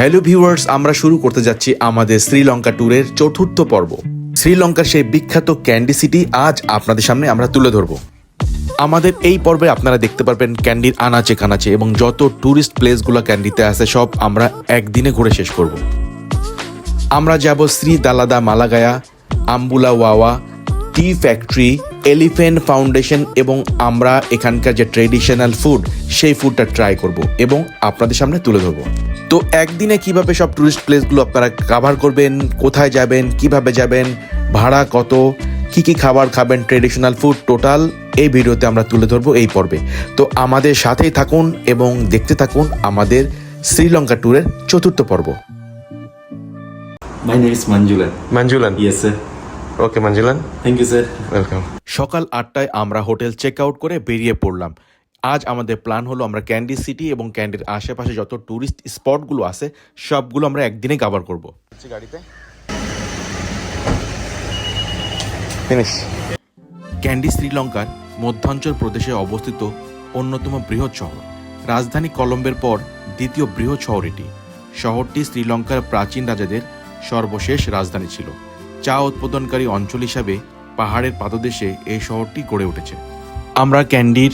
Hello viewers আমরা শুরু করতে যাচ্ছি আমাদের শ্রীলঙ্কা ট্যুরের চতুর্থ পর্ব। শ্রীলঙ্কার সেই বিখ্যাত ক্যান্ডি সিটি আজ আপনাদের সামনে আমরা তুলে ধরব। আমাদের এই পর্বে আপনারা দেখতে পারবেন ক্যান্ডির আনাচে কানাচে এবং যত ট্যুরিস্ট প্লেসগুলো ক্যান্ডিতে আছে, সব আমরা একদিনে ঘুরে শেষ করব। আমরা যাব Sri Dalada Maligawa, Ambuluwawa, tea factory elephant foundation এবং আমরা এখানকার যে ট্রেডিশনাল ফুড সেই ফুডটা ট্রাই করব এবং আপনাদের সামনে তুলে ধরবো তো একদিনে কীভাবে সব টুরিস্ট প্লেসগুলো আপনারা কাভার করবেন কোথায় যাবেন কীভাবে যাবেন ভাড়া কত কি কি খাবার খাবেন ট্রেডিশনাল ফুড টোটাল এই ভিডিওতে আমরা তুলে ধরবো এই পর্বে তো আমাদের সাথেই থাকুন এবং দেখতে থাকুন আমাদের শ্রীলঙ্কা ট্যুরের চতুর্থ পর্ব My name is Manjulan. Manjulan. Yes, sir. Okay, Manjulan. Thank you, sir. Welcome. সকাল আটটায় আমরা হোটেল চেক আউট করে বেরিয়ে পড়লাম। আজ আমাদের প্ল্যান হলো আমরা ক্যান্ডি সিটি এবং ক্যান্ডির আশেপাশে যত ট্যুরিস্ট স্পটগুলো আছে সবগুলো আমরা একদিনে কভার করব। গাড়িতে। ফিনিশ ক্যান্ডি শ্রীলঙ্কার মধ্যাঞ্চল প্রদেশে অবস্থিত অন্যতম বৃহৎ শহর। রাজধানী কলম্বের পর দ্বিতীয় বৃহৎ শহর এটি শহরটি শ্রীলঙ্কার প্রাচীন রাজাদের সর্বশেষ রাজধানী ছিল। চা উৎপাদনকারী অঞ্চল হিসাবে পাহাড়ের পাদদেশে এই শহরটি গড়ে উঠেছে। আমরা ক্যান্ডির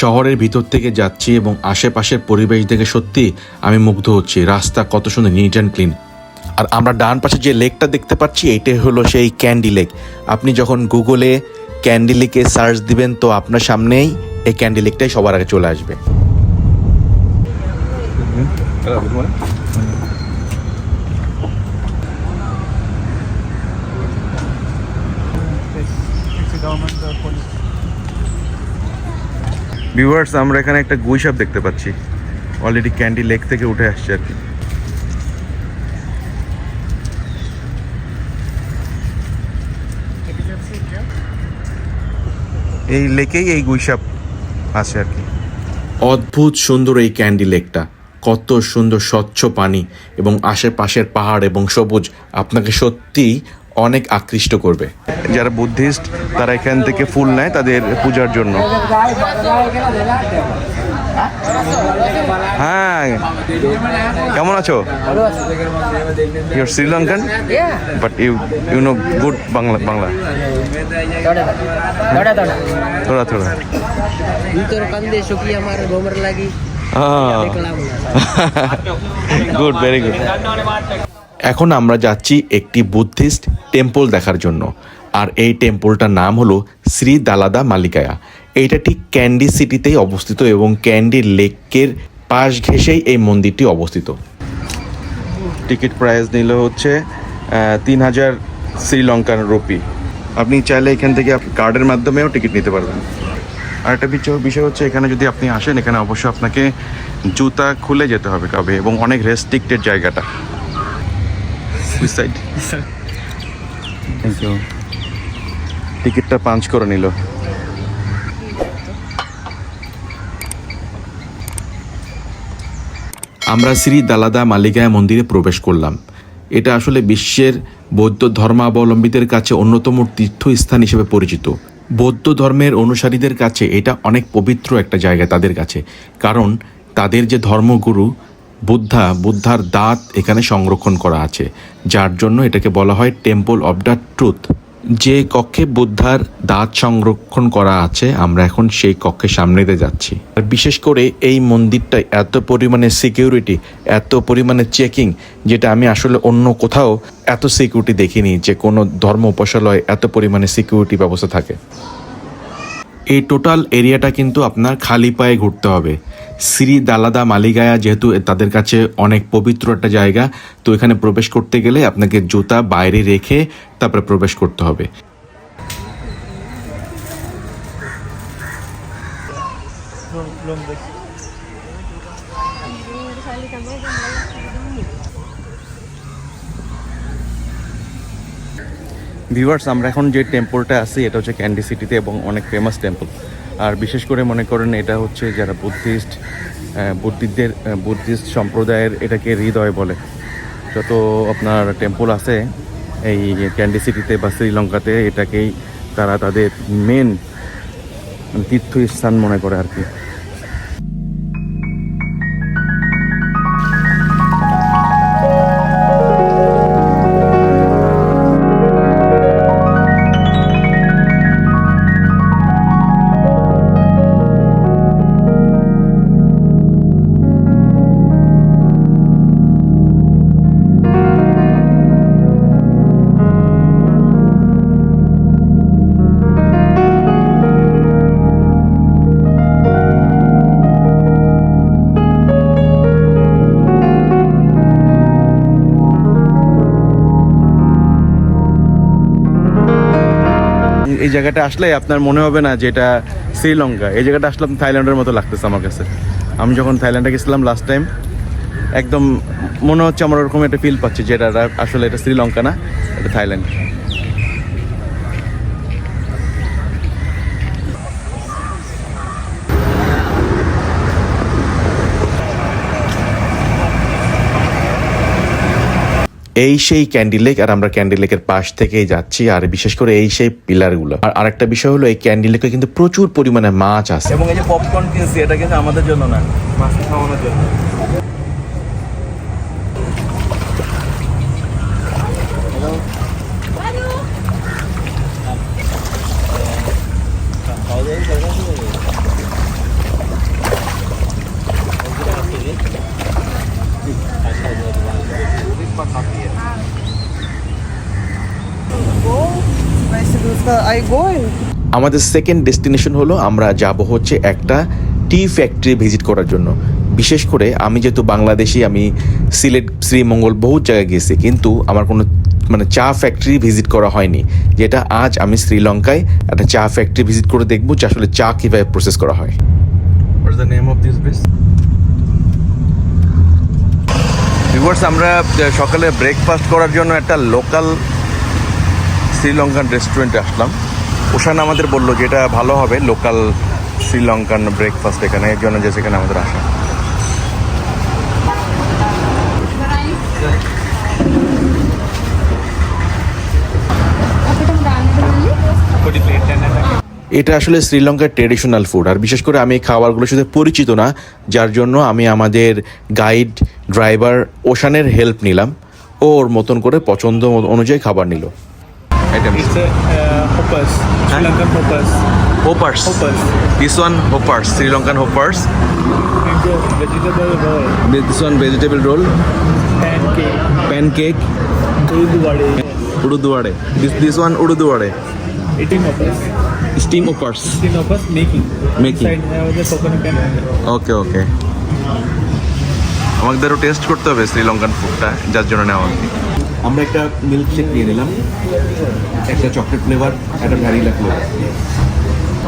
শহরের ভিতর থেকে যাচ্ছি এবং আশেপাশের পরিবেশ দেখে সত্যি আমি মুগ্ধ হচ্ছি। রাস্তা কত সুন্দর নিট অ্যান্ড ক্লিন আর আমরা ডান পাশে যে লেকটা দেখতে পাচ্ছি এইটাই হলো সেই ক্যান্ডি লেক। আপনি যখন গুগলে ক্যান্ডি লেকে সার্চ দিবেন, তো আপনার সামনেই এই ক্যান্ডি লেকটাই সবার আগে চলে আসবে। ভিউয়ার্স আমরা এখানে একটা গুইসাপ দেখতে পাচ্ছি। অলরেডি ক্যান্ডি লেক থেকে উঠে আসছে আর কি। এই লেকেই এই গুইসাপ আছে আর কি। অদ্ভুত সুন্দর এই ক্যান্ডি লেকটা কত সুন্দর স্বচ্ছ পানি এবং আশেপাশের পাহাড় এবং সবুজ। আপনাকে সত্যি অনেক আকৃষ্ট করবে। যারা বুদ্ধিস্ট, তারা এখান থেকে ফুল নেয় তাদের পূজার জন্য। হ্যাঁ কেমন আছো? You're Sri Lankan but you you know good Bangla Bangla থোড়া থোড়া গুড ভেরি গুড এখন আমরা যাচ্ছি একটি বুদ্ধিস্ট টেম্পল দেখার জন্য। আর এই টেম্পলটার নাম হলো শ্রী দালাদা মালিকায়া। এইটা ঠিক ক্যান্ডি সিটিতেই অবস্থিত এবং ক্যান্ডি লেকের পাশ ঘেঁষেই এই মন্দিরটি অবস্থিত। টিকিট প্রাইস নিল হচ্ছে তিন হাজার শ্রীলঙ্কান রুপি। আপনি চাইলে এখান থেকে কার্ডের মাধ্যমেও টিকিট নিতে পারবেন। আর একটা বিষয় বিষয় হচ্ছে, এখানে যদি আপনি আসেন, এখানে অবশ্যই আপনাকে জুতা খুলে যেতে হবে কবে এবং অনেক রেস্ট্রিক্টেড জায়গাটা। সাইড থ্যাংক ইউ টিকিটটা পাঞ্চ করে নিল। আমরা শ্রী দালাদা মালিকায়া মন্দিরে প্রবেশ করলাম। এটা আসলে বিশ্বের বৌদ্ধ ধর্মাবলম্বীদের কাছে অন্যতম তীর্থস্থান হিসেবে পরিচিত। বৌদ্ধ ধর্মের অনুসারীদের কাছে এটা অনেক পবিত্র একটা জায়গা তাদের কাছে। কারণ তাদের যে ধর্মগুরু বুদ্ধা, বুদ্ধার দাঁত এখানে সংরক্ষণ করা আছে, যার জন্য এটাকে বলা হয় টেম্পল অব দ্য ট্রুথ। যে কক্ষে বুদ্ধার দাঁত সংরক্ষণ করা আছে, আমরা এখন সেই কক্ষের সামনে দিয়ে যাচ্ছি। আর বিশেষ করে এই মন্দিরটা এত পরিমাণে সিকিউরিটি এত পরিমাণে চেকিং যেটা আমি আসলে অন্য কোথাও এত সিকিউরিটি দেখিনি যে কোনো ধর্ম উপাসালয় এত পরিমাণে সিকিউরিটি ব্যবস্থা থাকে। এই টোটাল এরিয়াটা কিন্তু আপনার খালি পায়ে ঘুরতে হবে। শ্রী দালাদা মালিগায়া যেহেতু তাদের কাছে অনেক পবিত্র একটা জায়গা, তো এখানে প্রবেশ করতে গেলে আপনাকে জুতা বাইরে রেখে তারপরে প্রবেশ করতে হবে। ভিউয়ার্স আমরা এখন যে টেম্পলটা আছি, এটা হচ্ছে ক্যান্ডি সিটিতে এবং অনেক ফেমাস টেম্পল আর বিশেষ করে মনে করেন এটা হচ্ছে যারা বুদ্ধিস্ট বুদ্ধিদের বুদ্ধিস্ট সম্প্রদায়ের এটাকে হৃদয় বলে। যত আপনার টেম্পল আছে, এই ক্যান্ডি সিটিতে বা শ্রীলঙ্কাতে এটাকেই তারা তাদের মেন তীর্থস্থান মনে করে আর কি। এই জায়গাটা আসলে আপনার মনে হবে না যে এটা শ্রীলঙ্কা। এই জায়গাটা আসলে থাইল্যান্ডের মতো লাগতেছে আমার কাছে। আমি যখন থাইল্যান্ডে গেছিলাম লাস্ট টাইম একদম মনে হচ্ছে আমার ওরকম একটা ফিল পাচ্ছি যে এটা আসলে এটা শ্রীলঙ্কা না, এটা থাইল্যান্ড। এই সেই ক্যান্ডি লেক আর আমরা ক্যান্ডি লেকের পাশ থেকেই যাচ্ছি, আর বিশেষ করে এই সেই পিলারগুলো। আর আরেকটা বিষয় হলো, এই ক্যান্ডি লেকে কিন্তু প্রচুর পরিমাণে মাছ আছে। এবং এই যে পপকর্ন কিনছি, এটা কিন্তু আমাদের জন্য না, মাছ খাওয়ানোর জন্য। আমাদের সেকেন্ড ডেস্টিনেশন হলো আমরা যাব হচ্ছে একটা টি ফ্যাক্টরি ভিজিট করার জন্য। বিশেষ করে আমি যেহেতু বাংলাদেশি আমি সিলেট শ্রীমঙ্গল বহু জায়গায় গেছি কিন্তু আমার কোনো মানে চা ফ্যাক্টরি ভিজিট করা হয়নি। যেটা আজ আমি শ্রীলঙ্কায় একটা চা ফ্যাক্টরি ভিজিট করে দেখব যে আসলে চা কীভাবে প্রসেস করা হয়। The name of this place viewers আমরা সকালে ব্রেকফাস্ট করার জন্য একটা লোকাল শ্রীলঙ্কান রেস্টুরেন্টে আসলাম। ওশান আমাদের বলল যে এটা ভালো হবে লোকাল শ্রীলঙ্কান ব্রেকফাস্ট এখানে এর জন্য যে সেখানে আমাদের আসা। এটা আসলে শ্রীলঙ্কার ট্রেডিশনাল ফুড আর বিশেষ করে আমি এই খাবারগুলোর সাথে পরিচিত না যার জন্য আমি আমাদের গাইড ড্রাইভার ওশানের হেল্প নিলাম। ও ওর মতন করে পছন্দ অনুযায়ী খাবার নিল। Hoppers, Sri Lankan hoppers. Hoppers Hoppers. This one hoppers Sri Lankan hoppers And the vegetable roll, this one vegetable roll pancake, pancake urudu vade, urudu vade this this one urudu vade eating hoppers. Steam hoppers Eating hoppers, making. Making. Inside have the coconut and okay okay আমাদেরও test করতে হবে শ্রীলঙ্কান ফুডটা যার জন্য নেওয়া আমরা একটা milk shake নিয়ে নিলাম। একটা চকলেট ফ্লেভার একটা ভ্যানিলা ফ্লেভার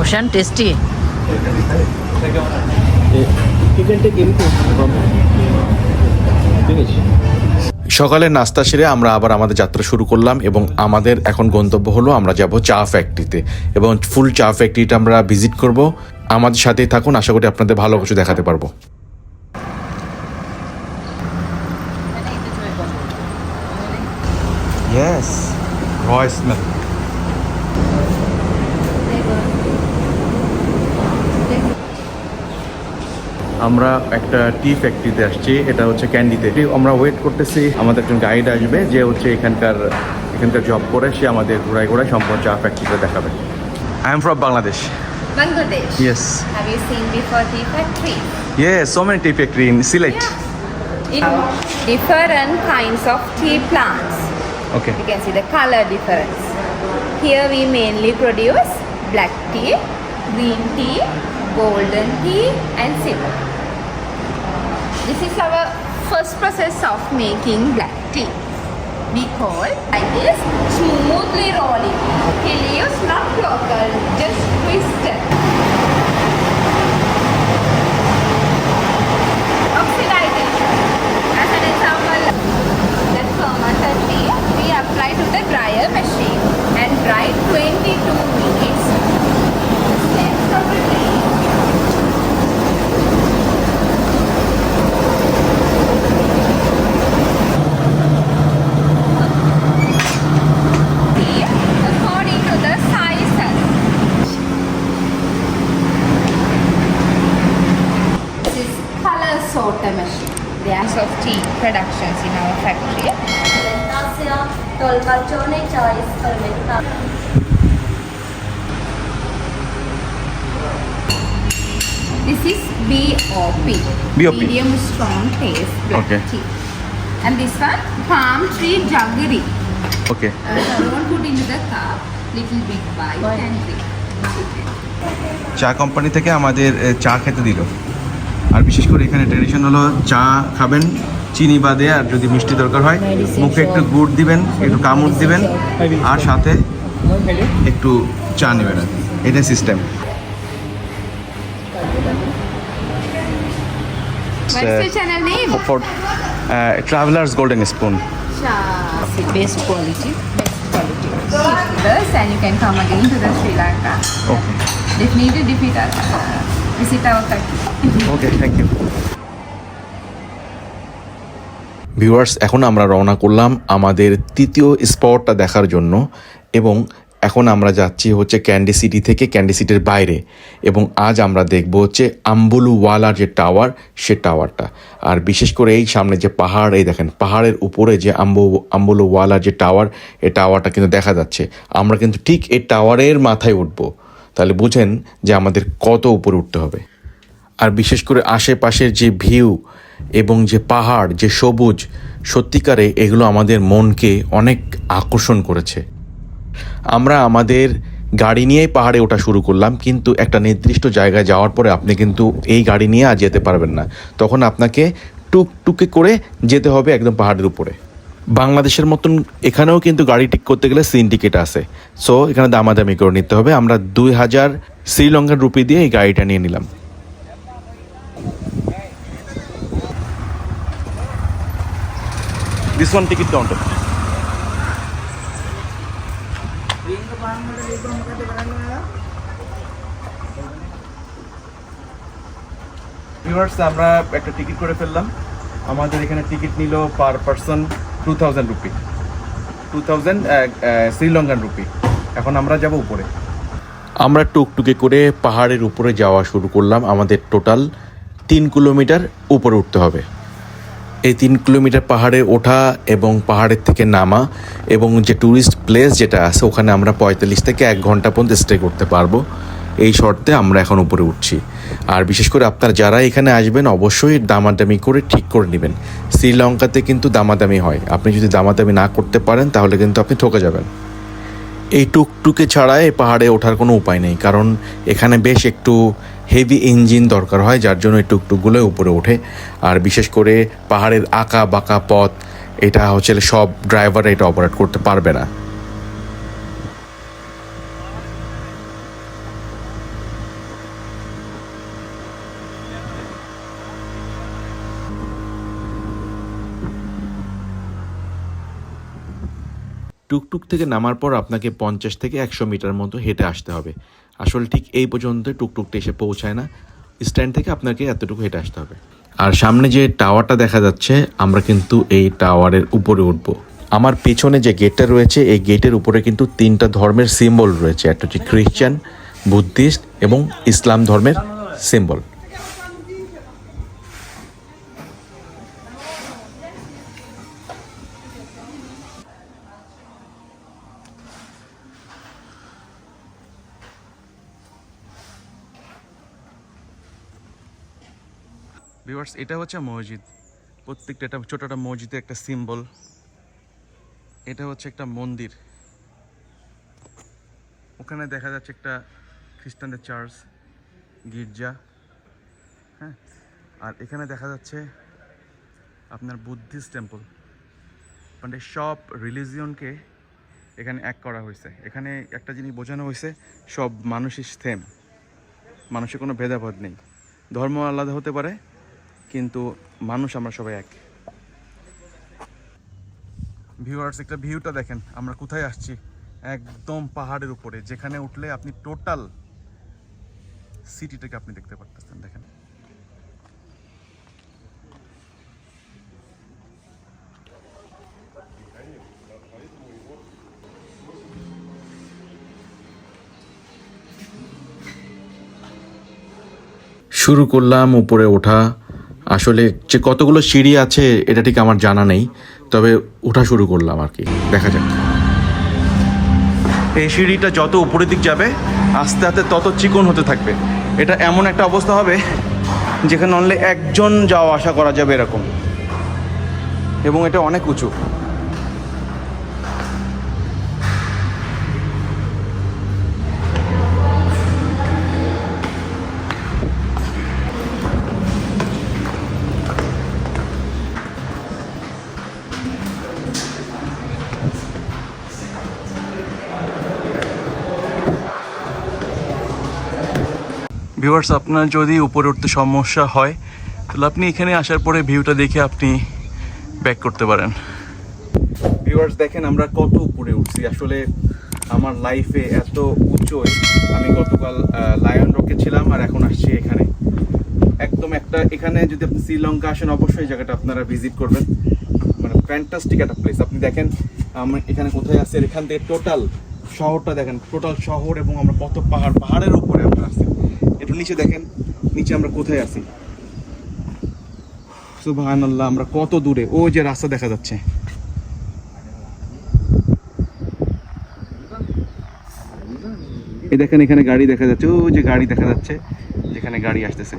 ওশান টেস্টি সকালে নাস্তা সেরে আমরা আবার আমাদের যাত্রা শুরু করলাম এবং আমাদের এখন গন্তব্য হলো আমরা যাব চা ফ্যাক্টরিতে এবং ফুল চা ফ্যাক্টরিটা আমরা ভিজিট করব। আমাদের সাথেই থাকুন আশা করি আপনাদের ভালো কিছু দেখাতে পারব। ইয়েস র স্মেল আমরা একটা টি ফ্যাক্টরিতে আসছি এটা হচ্ছে ক্যান্ডিতে আমরা ওয়েট করতেছি আমাদের একজন গাইড আসবে যে হচ্ছে এখানকার এখানকার জব করে সে আমাদের ঘোরায় ঘোরায় সম্পূর্ণ চা ফ্যাক্টরিটা দেখাবে। I am from Bangladesh Bangladesh. Yes Have you seen before tea factory? Yes so many tea factory in Sylhet In different kinds of tea plants. Okay You can see the color difference. Here we mainly produce black tea, green tea, golden tea and silver. This is our first process of making black tea. We call like this smoothly rolling. He leaves not local, just right? This is BOP. BOP. Medium strong taste black Okay. tea. And this one, palm tree jaggery. Okay Uh, so don't put into the cup. Little big bite and drink. চা company থেকে আমাদের চা খেতে দিল আর বিশেষ করে এখানে tradition হলো চা খাবেন চিনি বাদে আর যদি মিষ্টি দরকার হয় মুখে একটু গুড় দিবেন একটু কামড় দিবেন আর সাথে একটু চা নেবেন এটা system What's the channel name? For travellers golden spoon Best quality. This and you can come again to the Sri Lanka. Okay Definitely defeat our, uh, visit our country. Okay thank you viewers এখন আমরা রওনা করলাম আমাদের তৃতীয় স্পটটা দেখার জন্য এবং এখন আমরা যাচ্ছি হচ্ছে ক্যান্ডি সিটি থেকে ক্যান্ডি সিটির বাইরে এবং আজ আমরা দেখব হচ্ছে আম্বুলুওয়ালার যে টাওয়ার, সে টাওয়ারটা। আর বিশেষ করে এই সামনে যে পাহাড়, এই দেখেন, পাহাড়ের উপরে যে আম্বু, আম্বুলুওয়ালার যে টাওয়ার, এই টাওয়ারটা কিন্তু দেখা যাচ্ছে। আমরা কিন্তু ঠিক এই টাওয়ারের মাথায় উঠব। তাহলে বুঝেন যে আমাদের কত উপরে উঠতে হবে। আর বিশেষ করে আশেপাশের যে ভিউ এবং যে পাহাড়, যে সবুজ, সত্যিকারে এগুলো আমাদের মনকে অনেক আকর্ষণ করেছে। আমরা আমাদের গাড়ি নিয়েই পাহাড়ে ওঠা শুরু করলাম, কিন্তু একটা নির্দিষ্ট জায়গায় যাওয়ার পরে আপনি কিন্তু এই গাড়ি নিয়ে আর যেতে পারবেন না। তখন আপনাকে টুকটুকে করে যেতে হবে একদম পাহাড়ের উপরে। বাংলাদেশের মতন এখানেও কিন্তু গাড়ি ঠিক করতে গেলে সিন টিকিট আছে। সো এখানে দামাদামি করে নিতে হবে। আমরা দুই হাজার শ্রীলঙ্কার রুপি দিয়ে এই গাড়িটা নিয়ে নিলাম। This one ticket counter viewers আমরা একটা টিকিট করে ফেললাম। আমাদের এখানে টিকিট নিল per person two thousand rupee two thousand Sri Lankan rupee এখন আমরা যাব উপরে। আমরা টুকটুকে করে পাহাড়ের উপরে যাওয়া শুরু করলাম। আমাদের টোটাল তিন কিলোমিটার উপরে উঠতে হবে। এই তিন কিলোমিটার পাহাড়ে ওঠা এবং পাহাড়ের থেকে নামা এবং যে ট্যুরিস্ট প্লেস যেটা আছে, ওখানে আমরা পঁয়তাল্লিশ থেকে এক ঘণ্টা পর্যন্ত স্টে করতে পারব। এই শর্তে আমরা এখন উপরে উঠছি। আর বিশেষ করে আপনারা যারা এখানে আসবেন, অবশ্যই দামাদামি করে ঠিক করে নেবেন। শ্রীলঙ্কাতে কিন্তু দামাদামি হয়। আপনি যদি দামাদামি না করতে পারেন, তাহলে কিন্তু আপনি ঠকে যাবেন। এই টুকটুকে ছাড়া এই পাহাড়ে ওঠার কোনো উপায় নেই। কারণ এখানে বেশ একটু হেভি ইঞ্জিন দরকার হয়, যার জন্য এই টুকটুকগুলো উপরে ওঠে। আর বিশেষ করে পাহাড়ের আঁকা বাঁকা পথ, এটা হচ্ছে সব ড্রাইভার এটা অপারেট করতে পারবে না। টুকটুক থেকে নামার পর আপনাকে পঞ্চাশ থেকে একশো মিটার মতো হেঁটে আসতে হবে। আসলে ঠিক এই পর্যন্ত টুকটুকটা এসে পৌঁছায় না। স্ট্যান্ড থেকে আপনাকে এতটুকু হেঁটে আসতে হবে। আর সামনে যে টাওয়ারটা দেখা যাচ্ছে, আমরা কিন্তু এই টাওয়ারের উপরে উঠবো। আমার পেছনে যে গেটটা রয়েছে, এই গেটের উপরে কিন্তু তিনটা ধর্মের সিম্বল রয়েছে। একটা হচ্ছে খ্রিশ্চান, বুদ্ধিস্ট এবং ইসলাম ধর্মের সিম্বল। ভিউয়ার্স এটা হচ্ছে মসজিদ। প্রত্যেকটা একটা ছোট একটা মসজিদের একটা সিম্বল এটা হচ্ছে একটা মন্দির। ওখানে দেখা যাচ্ছে একটা খ্রিস্টানদের চার্চ গির্জা হ্যাঁ? আর এখানে দেখা যাচ্ছে আপনার বুদ্ধিস্ট টেম্পল মানে সব রিলিজিয়নকে এখানে এক করা হয়েছে। এখানে একটা জিনিস বোঝানো হয়েছে, সব মানুষই সেম মানুষের কোনো ভেদাভেদ নেই। ধর্ম আলাদা হতে পারে কিন্তু মানুষ আমরা সবাই এক। ভিউয়ার্স একটা ভিউটা দেখেন, আমরা কোথায় আসছি? একদম পাহাড়ের উপরে, যেখানে উঠলে আপনি টোটাল সিটিটাকে আপনি দেখতে পারতেছেন, দেখেন। শুরু করলাম উপরে ওঠা। আসলে যে কতগুলো সিঁড়ি আছে, এটা ঠিক আমার জানা নেই। তবে ওঠা শুরু করলাম আর কি। দেখা যাক। এই সিঁড়িটা যত উপরের দিক যাবে, আস্তে আস্তে তত চিকন হতে থাকবে। এটা এমন একটা অবস্থা হবে, যেখানে অনলি একজন যাওয়া আসা করা যাবে এরকম। এবং এটা অনেক উঁচু। ভিউয়ার্স আপনার যদি উপরে উঠতে সমস্যা হয়, তাহলে আপনি এখানে আসার পরে ভিউটা দেখে আপনি ব্যাক করতে পারেন। ভিউয়ার্স দেখেন, আমরা কত উপরে উঠছি। আসলে আমার লাইফে এত উঁচুয়, আমি গতকাল লায়ন রকে ছিলাম আর এখন আসছি এখানে। একদম একটা, এখানে যদি আপনি শ্রীলঙ্কা আসেন, অবশ্যই জায়গাটা আপনারা ভিজিট করবেন। মানে ফ্যান্টাস্টিক একটা প্লেস আপনি দেখেন আমরা এখানে কোথায় আর এখান থেকে টোটাল শহরটা দেখেন। টোটাল শহর এবং আমরা কত পাহাড়, পাহাড়ের উপরে আমরা আছি। একটু নিচে দেখেন, নিচে আমরা কোথায় আছি? সুবহান আল্লাহ আমরা কত দূরে। ও যে রাস্তা দেখা যাচ্ছে। এই দেখেন এখানে গাড়ি দেখা যাচ্ছে ও যে গাড়ি দেখা যাচ্ছে, যেখানে গাড়ি আসতেছে।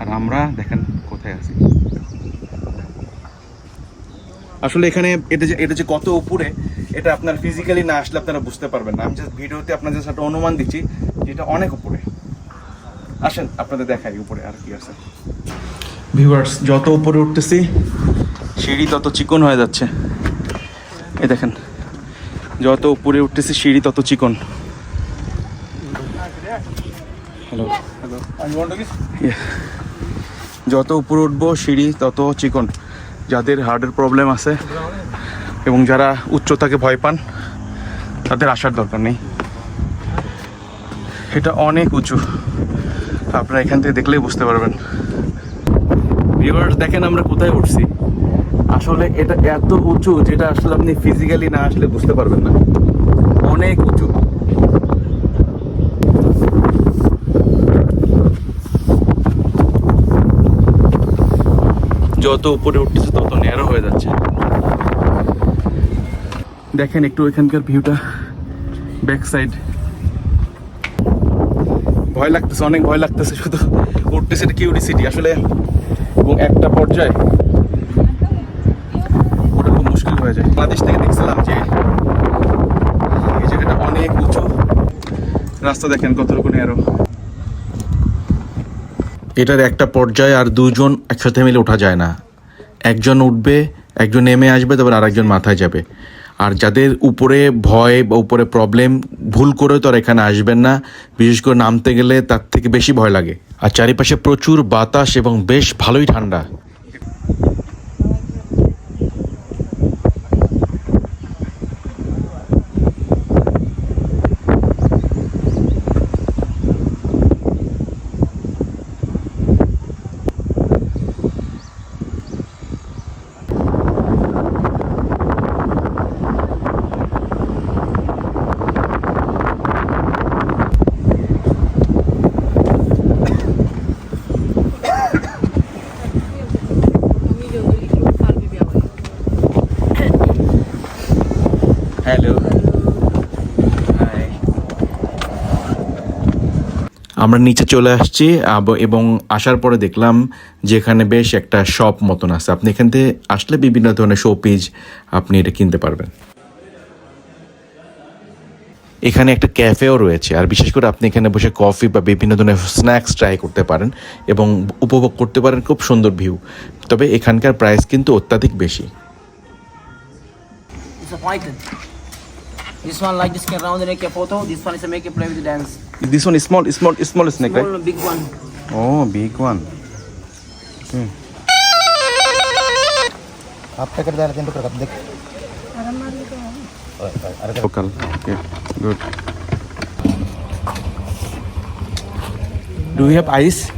আর আমরা দেখেন কোথায় আছি। আসলে এখানে এটা যে এটা যে কত উপরে, এটা আপনার ফিজিক্যালি না আসলে আপনারা বুঝতে পারবেন না। আমি জাস্ট ভিডিওতে আপনার আপনাদের সাথে অনুমান দিচ্ছি যে এটা অনেক উপরে। আসেন আপনাদের দেখাই উপরে আর কি আছে। ভিউয়ার্স যত উপরে উঠতেছি সিঁড়ি তত চিকন হয়ে যাচ্ছে। এই দেখেন যত উপরে উঠতেছি সিঁড়ি তত চিকন। হ্যালো যত উপরে উঠবো সিঁড়ি তত চিকন। যাদের হার্টের প্রবলেম আছে এবং যারা উচ্চতাকে ভয় পান তাদের আসার দরকার নেই। এটা অনেক উঁচু। আপনারা এখান থেকে দেখলেই বুঝতে পারবেন। ভিউয়ার্স দেখেন আমরা কোথায় উঠছি। আসলে এটা এত উঁচু যেটা আসলে আপনি ফিজিক্যালি না আসলে বুঝতে পারবেন না। অনেক উঁচু। যত উপরে উঠতেছে তত ন্যারো হয়ে যাচ্ছে। দেখেন একটু এখানকার ভিউটা ব্যাক সাইড ভয় লাগতেছে, অনেক ভয় লাগতেছে শুধু। উঠতেছে এটা কিউরিসিটি আসলে এবং একটা পর্যায়ে ওটা খুব মুশকিল হয়ে যায়। বাংলাদেশ থেকে দেখছিলাম যে এই জায়গাটা অনেক উঁচু। রাস্তা দেখেন কতটুকু আরও এটার একটা পর্যায়ে আর দুজন একসাথে মিলে ওঠা যায় না। একজন উঠবে, একজন নেমে আসবে, তারপর আরেকজন মাথায় যাবে। আর যাদের উপরে ভয় বা উপরে প্রবলেম ভুল করে তো আর এখানে আসবেন না। বিশেষ করে নামতে গেলে তার থেকে বেশি ভয় লাগে। আর চারিপাশে প্রচুর বাতাস এবং বেশ ভালোই ঠান্ডা হ্যালো আমরা নিচে চলে আসছি এবং আসার পরে দেখলাম যে এখানে বেশ একটা শপ মতন আছে। আপনি এখান থেকে আসলে বিভিন্ন ধরনের শোপিজ আপনি এটা কিনতে পারবেন। এখানে একটা ক্যাফেও রয়েছে, আর বিশেষ করে আপনি এখানে বসে কফি বা বিভিন্ন ধরনের স্ন্যাক্স ট্রাই করতে পারেন এবং উপভোগ করতে পারেন খুব সুন্দর ভিউ তবে এখানকার প্রাইস কিন্তু অত্যাধিক বেশি. This one like this can round the neck a photo. This one is a make a play with the dance. This one is small, small, small snake, small, right? big one. Oh, big one. Hmm. Okay. आप Do we have ice?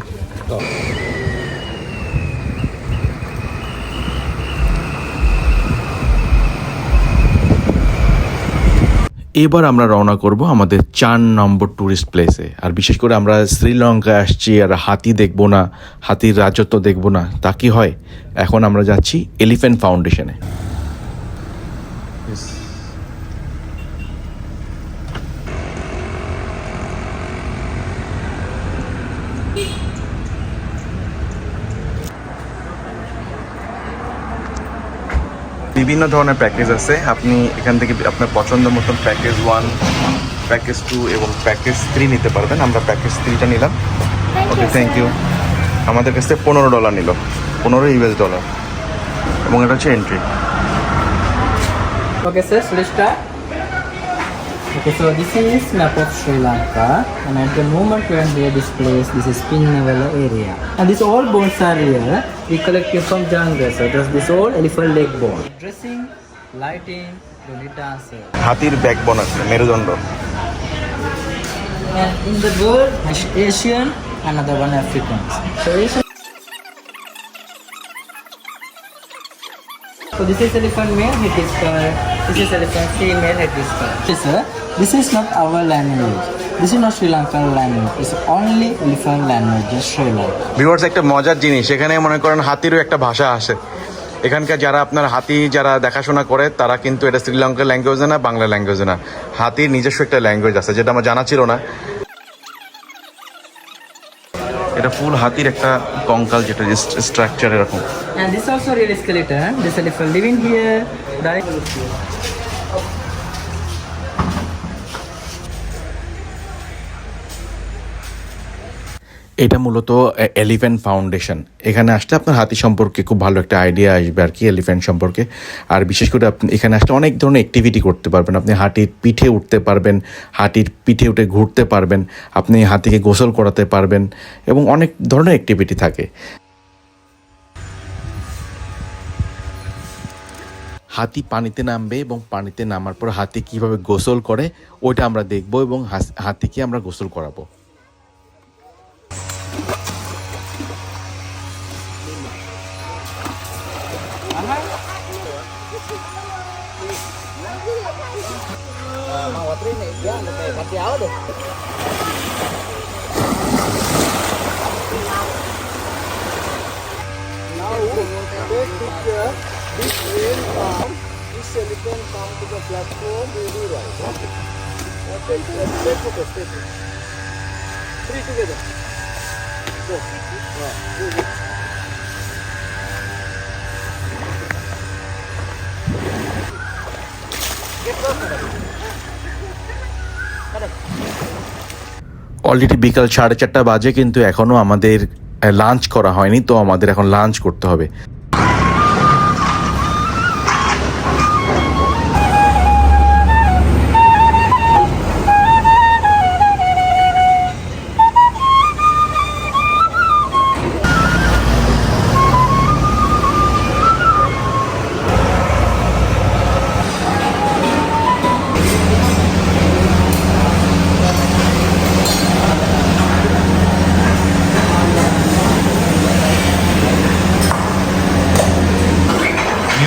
এবার আমরা রওনা করব আমাদের চার নম্বর tourist প্লেসে আর বিশেষ করে আমরা শ্রীলঙ্কায় আসছি আর হাতি দেখব না, হাতির রাজত্ব দেখব না, তা কি হয়? এখন আমরা যাচ্ছি এলিফ্যান্ট ফাউন্ডেশনে বিভিন্ন ধরনের প্যাকেজ আছে। আপনি এখান থেকে আপনার পছন্দ মতন প্যাকেজ ওয়ান প্যাকেজ টু এবং প্যাকেজ থ্রি নিতে পারবেন। আমরা প্যাকেজ থ্রিটা নিলাম। ওকে থ্যাংক ইউ আমাদের কাছ থেকে পনেরো ডলার নিল। পনেরো ইউএস ডলার এবং এটা হচ্ছে entry okay sir. Okay, so this is map of Sri Lanka, and at the moment when we are displayed, this is Pinnavela area. And these all bones are here. We collected from jungle, so there's this all elephant leg bone. Dressing, lighting, unit dancer. হাতির backbone আছে মেরুদণ্ড And in the world, Asian, another one Africans. So Asian. So this is elephant male, head is covered. This is elephant female, head. Yes, sir. This is not our language. This is not Sri Lankan language. It's only elephant language, just Sri Lanka. Viewers একটা মজার জিনিস এখানে মনে করেন হাতিরও একটা ভাষা আসে এখানকার যারা আপনার হাতি যারা দেখাশোনা করে তারা কিন্তু এটা শ্রীলঙ্কার ল্যাঙ্গুয়েজে না বাংলা ল্যাঙ্গুয়েজে না হাতির নিজস্ব একটা ল্যাঙ্গুয়েজ আছে যেটা আমার জানা ছিল না এটা ফুল হাতির একটা কঙ্কাল যেটা স্ট্রাকচার এরকম। এটা মূলত এলিফ্যান্ট ফাউন্ডেশন এখানে আসলে আপনার হাতি সম্পর্কে খুব ভালো একটা আইডিয়া আসবে আর কি এলিফ্যান্ট সম্পর্কে। আর বিশেষ করে আপনি, এখানে আসলে অনেক ধরনের অ্যাক্টিভিটি করতে পারবেন। আপনি হাতির পিঠে উঠতে পারবেন, হাতির পিঠে উঠে ঘুরতে পারবেন, আপনি হাতিকে গোসল করাতে পারবেন এবং অনেক ধরনের অ্যাক্টিভিটি থাকে। হাতি পানিতে নামবে এবং পানিতে নামার পর হাতি কীভাবে গোসল করে, ওইটা আমরা দেখব এবং হাতিকে আমরা গোসল করাবো। অলরেডি বিকাল সাড়ে চারটা বাজে, কিন্তু এখনও আমাদের লাঞ্চ করা হয়নি, তো আমাদের এখন লাঞ্চ করতে হবে।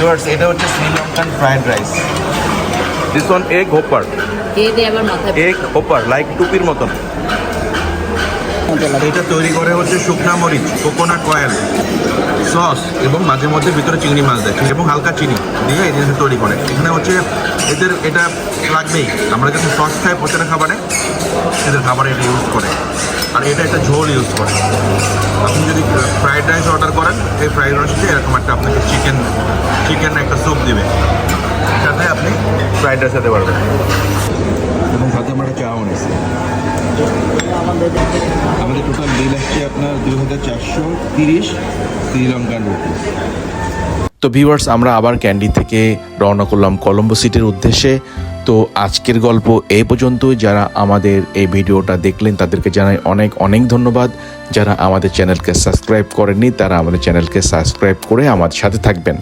ভিউয়ার্স এটা হচ্ছে Sri Lankan fried rice this one egg hopper egg hopper like টুপির মতন। এটা তৈরি করে হচ্ছে শুকনা মরিচ কোকোনাট অয়েল সস এবং মাঝে মধ্যে ভিতরে চিংড়ি মাছ দেয় এবং হালকা চিনি দিয়ে এই জিনিসটা তৈরি করে। এখানে হচ্ছে এদের এটা লাগবেই। আমরা যখন সস খাই প্রচারের খাবারে এদের খাবারে এটা ইউজ করে। আর এটা একটা ঝোল ইউজ করে। আপনি যদি ফ্রাইড রাইস অর্ডার করেন এই ফ্রাইড রাইসে এরকম একটা আপনাকে চিকেন চিকেন একটা স্যুপ দিবে। সাথে আপনি ফ্রাইড রাইস খেতে পারবেন। এবং সাথে আমরা চা নিয়েছি আমাদের টোটাল বিল আসছে আপনার দুই হাজার চারশো তিরিশ শ্রীলঙ্কান রুপি তো ভিউয়ার্স আমরা আবার ক্যান্ডি থেকে রওনা করলাম কলম্বো সিটির উদ্দেশ্যে। তো আজকের গল্প এই পর্যন্ত যারা আমাদের এই ভিডিওটা দেখলেন, তাদেরকে জানাই অনেক অনেক ধন্যবাদ। যারা আমাদের চ্যানেলকে সাবস্ক্রাইব করেননি, তারা আমাদের চ্যানেলকে সাবস্ক্রাইব করে আমাদের সাথে থাকবেন।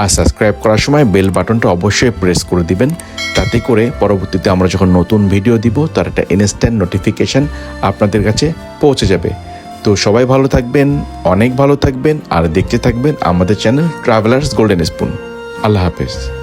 আর সাবস্ক্রাইব করার সময় বেল বাটনটা অবশ্যই প্রেস করে দিবেন। তাতে করে পরবর্তীতে আমরা যখন নতুন ভিডিও দিব, তার একটা ইনস্ট্যান্ট নোটিফিকেশান আপনাদের কাছে পৌঁছে যাবে। তো সবাই ভালো থাকবেন, অনেক ভালো থাকবেন, আর দেখতে থাকবেন আমাদের চ্যানেল ট্রাভেলার্স গোল্ডেন স্পুন আল্লাহ হাফেজ।